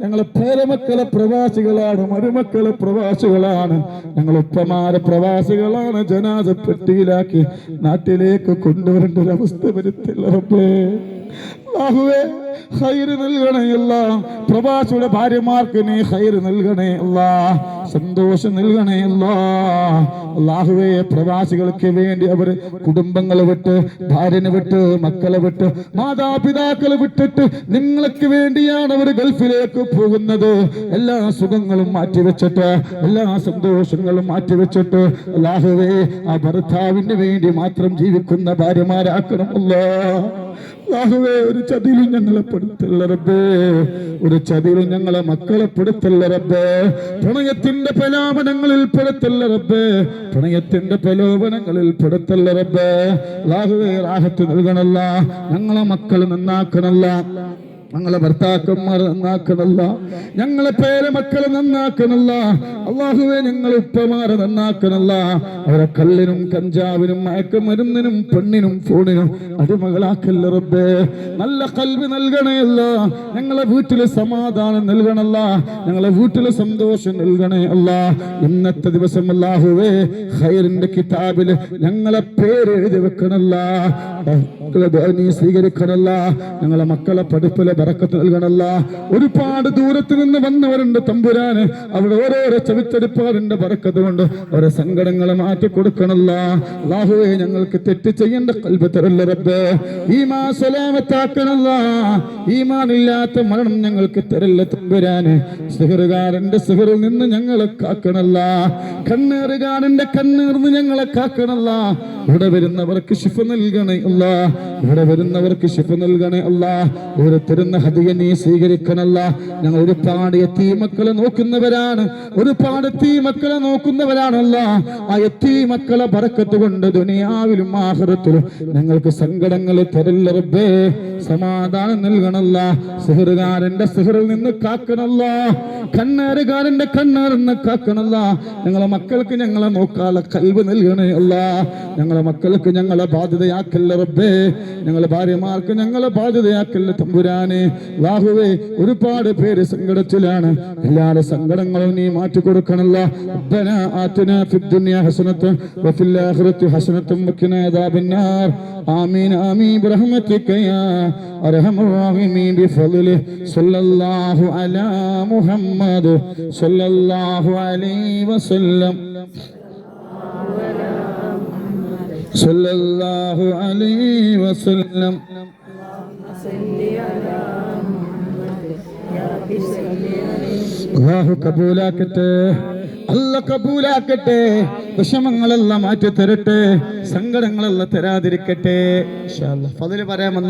ഞങ്ങളെ പേരമക്കളെ പ്രവാസികളാണ് മരുമക്കളെ പ്രവാസികളാണ് ഞങ്ങൾ ഉപ്പമാരെ പ്രവാസികളാണ് ജനാസ പെട്ടിയിലാക്കി നാട്ടിലേക്ക് കൊണ്ടുവരേണ്ട ഒരവസ്ഥ വരുത്തില്ല അല്ലാഹുവേ ഹൈറ് നൽകണേ അല്ല. പ്രവാസിയുടെ ഭാര്യമാർക്ക് നീ ഹൈറ് നൽകണേ അല്ല. സന്തോഷം നൽകണേ അല്ല. അല്ലാഹുവേ പ്രവാസികൾക്ക് വേണ്ടി അവർ കുടുംബങ്ങളെ വിട്ട് ഭാര്യനെ വിട്ട് മക്കളെ വിട്ട് മാതാപിതാക്കളെ വിട്ടിട്ട് നിങ്ങൾക്ക് വേണ്ടിയാണ് അവർ ഗൾഫിലേക്ക് പോകുന്നത്. എല്ലാ സുഖങ്ങളും മാറ്റിവെച്ചിട്ട് എല്ലാ സന്തോഷങ്ങളും മാറ്റിവെച്ചിട്ട് അള്ളാഹുവേ ആ ഭർത്താവിന് വേണ്ടി മാത്രം ജീവിക്കുന്ന ഭാര്യമാരാക്കണം അല്ലാഹുവേ ഒരു ചതിയിലും ഞങ്ങളെ പെടുത്തല്ല റബ്ബേ. ഒരു ചതിയിലും ഞങ്ങളെ മക്കളെ പെടുത്തല്ല റബ്ബേ. പ്രണയത്തിന്റെ പ്രലാപനങ്ങളിൽ പെടുത്തല്ല റബ്ബേ. പ്രണയത്തിന്റെ പ്രലോഭനങ്ങളിൽ പെടുത്തല്ല റബ്ബേ. അല്ലാഹുവേ റാഹത്ത് നൽകണല്ല. ഞങ്ങളെ മക്കൾ നന്നാക്കണല്ല. ഞങ്ങളെ ഭർത്താക്കന്മാർ നന്നാക്കണല്ല. ഞങ്ങളെ പേരെ മക്കളെ നന്നാക്കണല്ല. അള്ളാഹുവെ ഞങ്ങൾ ഉപ്പമാരെ നന്നാക്കണല്ല. അവരെ കല്ലിനും കഞ്ചാവിനും മയക്കമരുന്നിനും പെണ്ണിനും ഫോണിനും അടിമകളാക്കല്ല റബ്ബേ. നല്ല കൽവി നൽകണേയല്ല ഞങ്ങളെ വീട്ടിൽ സമാധാനം നൽകണല്ല. ഞങ്ങളെ വീട്ടിൽ സന്തോഷം നൽകണേ അല്ല. ഇന്നത്തെ ദിവസം അല്ലാഹുവേ ഖൈറിന്റെ കിതാബിൽ ഞങ്ങളെ പേര് എഴുതി വെക്കണല്ല. സ്വീകരിക്കണല്ല. ഞങ്ങളെ മക്കളെ പഠിപ്പിലെ ബറക്കത്ത് നൽകണല്ല. ഒരുപാട് ദൂരത്ത് നിന്ന് വന്നവരുണ്ട് തമ്പുരാന്. അവിടെ ഓരോരോ ചവിച്ചടിപ്പാറിന്റെ പറക്കത് കൊണ്ട് അവരെ സങ്കടങ്ങളെ മാറ്റി കൊടുക്കണല്ല. അല്ലാഹുവേ ഞങ്ങൾക്ക് തെറ്റ് ചെയ്യേണ്ട കൽബ് തരല്ല ഈ ഈമാ സലാമത്താക്കണല്ല. ഈമാനില്ലാത്ത മരണം ഞങ്ങൾക്ക് തരല്ല തമ്പുരാന്. സുഹൃകാരന്റെ സിഹറിൽ നിന്ന് ഞങ്ങളെ കാക്കണല്ല. കണ്ണേറുകാരന്റെ കണ്ണീർന്ന് ഞങ്ങളെ കാക്കണല്ല. ഇവിടെ വരുന്നവർക്ക് ശിഫ നൽകണേ അല്ല. ഇവിടെ വരുന്നവർക്ക് ശിഫ നൽകണേ അല്ല. ഒരു തരുന്ന ഹതിയെ നീ സ്വീകരിക്കണല്ല. ഞങ്ങൾ ഒരുപാട് എത്തീ മക്കളെ നോക്കുന്നവരാണ്. ഒരുപാട് എത്തീ മക്കളെ നോക്കുന്നവരാണല്ല. ആ എത്തീ മക്കളെ പറക്കത്ത് കൊണ്ട് ദുനിയാവിലും ആഹൃതത്തിലും ഞങ്ങൾക്ക് സങ്കടങ്ങൾ തരല്ല റബ്ബേ. സമാധാനം നൽകണല്ല. സിഹറുകാരന്റെ സിഹറിൽ നിന്ന് കാക്കണല്ല. കണ്ണേറുകാരന്റെ കണ്ണേറിന്ന് കാക്കണല്ല. ഞങ്ങളെ മക്കൾക്ക് ഞങ്ങളെ നോക്കാനുള്ള കൽവ് നൽകണേ അല്ല. ഞങ്ങളെ മക്കൾക്ക് ഞങ്ങളെ ബാധ്യതയാക്കല്ല റബ്ബേ ഞങ്ങളെ ഭാര്യമാർക്ക് ഞങ്ങളെ ബാധ്യതയാക്കല്ല തമ്പുരാനെ ലാഹുവേ ഒരുപാട് പേര് സങ്കടത്തിലാണ് എല്ലാവരുടെ സങ്കടങ്ങളും നീ മാറ്റി കൊടുക്കണല്ല ربنا آتنا في الدنيا حسنة وفي الآخرة حسنة وقنا عذاب النار آمين آمين برحمتك يا أرحم الراحمين بفضله صلى الله على محمد صلى الله عليه وسلم صلى الله عليه وسلم അള്ളാഹു കബൂലാക്കട്ടെ അല്ല കബൂലാക്കട്ടെ വിഷമങ്ങളെല്ലാം മാറ്റി തരട്ടെ സങ്കടങ്ങളെല്ലാം തരാതിരിക്കട്ടെ ഫതില് പറയാമെന്ന്